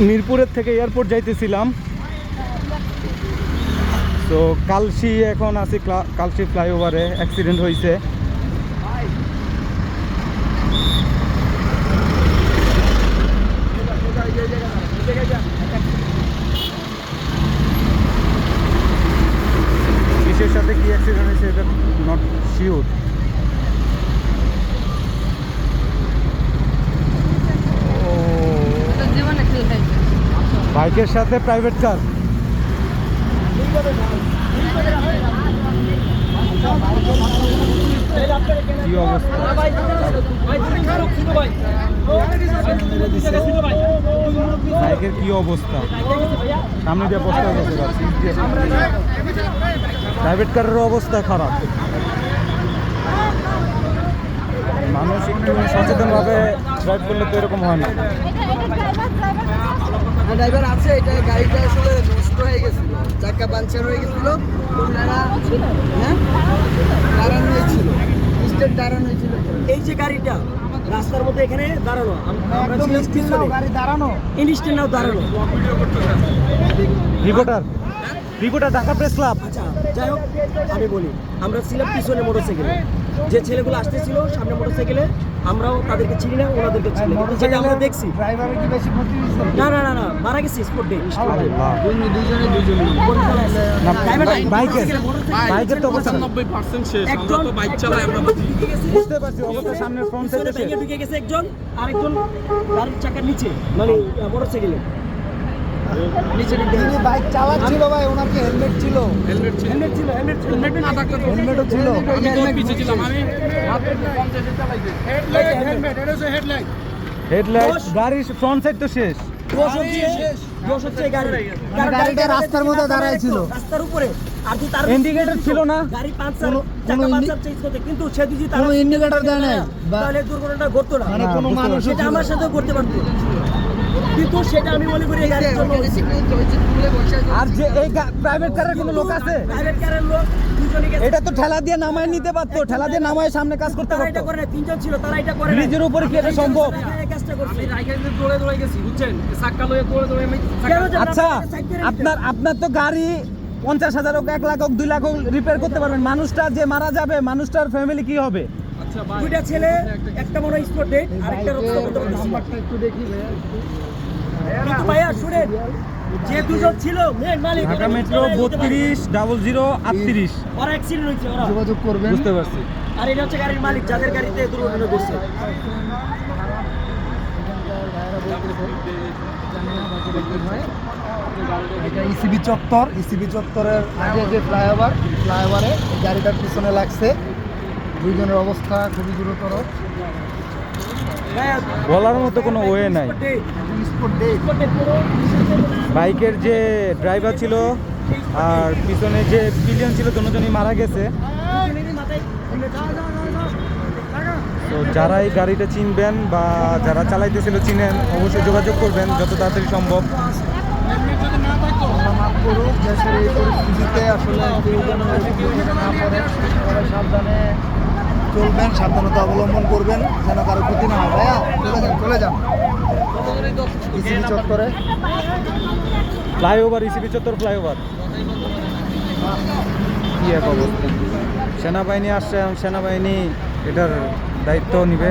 মিরপুরের থেকে এয়ারপোর্ট যাইতেছিলাম। তো কালসি এখন আছি ক্লা- কালসি ফ্লাইওভারে অ্যাক্সিডেন্ট হয়েছে কিসের সাথে কি অ্যাক্সিডেন্ট হয়েছে এটা নট শিওর বাইকের সাথে প্রাইভেট কার অবস্থা? বাইকের কি অবস্থা? সামনে দিয়ে হবে প্রাইভেট কারের অবস্থা খারাপ। মানুষ একটু সচেতনভাবে ড্রাইভ করলে তো এরকম হয় না। ড্রাইভার আছে এটা গাড়িটা আসলে নষ্ট হয়ে গেছিল চাকা পাঞ্চার হয়ে গেছিল হ্যাঁ? দাঁড়ানো হয়েছিল স্টেট দাঁড়ানো হয়েছিল। এই যে গাড়িটা রাস্তার মধ্যে এখানে দাঁড়ানো দাঁড়ানো। ইনস্টেন্ট নাও দাঁড়ানো। Reporter reporter Dhaka press club. আচ্ছা যাই হোক আমি বলি আমরা ছিলাম পিছনে মোটরসাইকেলে। যে ছেলেগুলো আসতেছিল সামনে মোটরসাইকেলে আমরাও তাদেরকে চিনি না ওনাদেরকে চিনি কিন্তু যেটা আমরা দেখছি। ড্রাইভারের কি বেশি ক্ষতি হয়েছে? না না না না মারা গেছি স্পট ডে। আল্লাহ। দুজনে দুজনে না বাইকের বাইকের তো অবস্থা না। একজন বাইক চালায় আমরা বুঝতে পারছি অবস্থা সামনে ফ্রন্ট সাইডে ঢুকে গেছে একজন আরেকজন গাড়ির চাকার নিচে মানে মোটরসাইকেলে। বাইক চালাচ্ছিল ভাই হেলমেট ছিল। হেলমেট ছিল। হেলমেট হেলমেট না থাকতো হেলমেটও ছিল। আমি তো পিছে ছিলাম। আমি হেডলাইট গাড়ির ফ্রন্ট সাইড তো শেষ। দোষ হচ্ছে দোষ হচ্ছে গাড়ি গাড়িটা রাস্তার মধ্যে দাঁড়ায় ছিল। রাস্তার উপরে। আর তুই তার Indicator ছিল না? গাড়ি চাকা চেঞ্জ করতে কিন্তু সে যদি তার indicator দেয়? বা- তাহলে দুর্ঘটনাটা ঘটতো না। মানে কোনো মানুষ সেটা আমার সাথেও করতে পারতো। কিন্তু সেটা আমি মনে করি। আর যে এই প্রাইভেট কারের কোনো লোক আছে? প্রাইভেট কারের লোক এটা তো ঠেলা দিয়ে নামায় নিতে পারতো ঠেলা দিয়ে নামায় সামনে কাজ করতে পারতো। এটা করে না তিনজন ছিল তারা এটা করে না। ব্রিজের উপরে কি এটা সম্ভব? আচ্ছা আপনারা। আপনার তো গাড়ি পঞ্চাশ হাজার হোক এক লাখ হোক দুই লাখ হোক রিপেয়ার করতে পারবেন। মানুষটা যে মারা যাবে মানুষটার ফ্যামিলি কি হবে? আচ্ছা দুইটা ছেলে একটা মনে হয় স্পট ডেট আরেকটা রক্ত দেখি যে দুজন ছিল মেন মালিক। ঢাকা মেট্রো। বত্রিশ ডাবল জিরো আটত্রিশ। ওরা অ্যাক্সিডেন্ট হয়েছে ওরা। যোগাযোগ করবেন। বুঝতে পারছি। আর এটা হচ্ছে গাড়ির মালিক যাদের গাড়িতে দুর্ঘটনা ঘটছে। এটা ইসিবি চত্বর ইসিবি চত্বরের আগে যে ফ্লাইওভার ফ্লাইওভারে গাড়িটার পিছনে লাগছে। দুইজনের অবস্থা খুবই গুরুতর। বলার মতো কোনো ওয়ে নাই। বাইকের যে ড্রাইভার ছিল আর পিছনে যে পিলিয়ন ছিল, দুজনই মারা গেছে। তো যারা এই গাড়িটা চিনবেন বা যারা চালাইতেছিল, চিনেন, অবশ্যই যোগাযোগ করবেন যত তাড়াতাড়ি সম্ভব। আসলে কেউ যেন এরকম দুর্ঘটনা না পড়ে সবাই সাবধানে চলবেন সাবধানতা অবলম্বন করবেন যেন কারও ক্ষতি না হয়। ভাইয়া চলে যান চলে যান। ইসিবি চত্বরে। ফ্লাইওভার ইসিবি চত্বর ফ্লাইওভার কি এক অবস্থা। সেনাবাহিনী আসছে এবং সেনাবাহিনী এটার দায়িত্ব নিবে।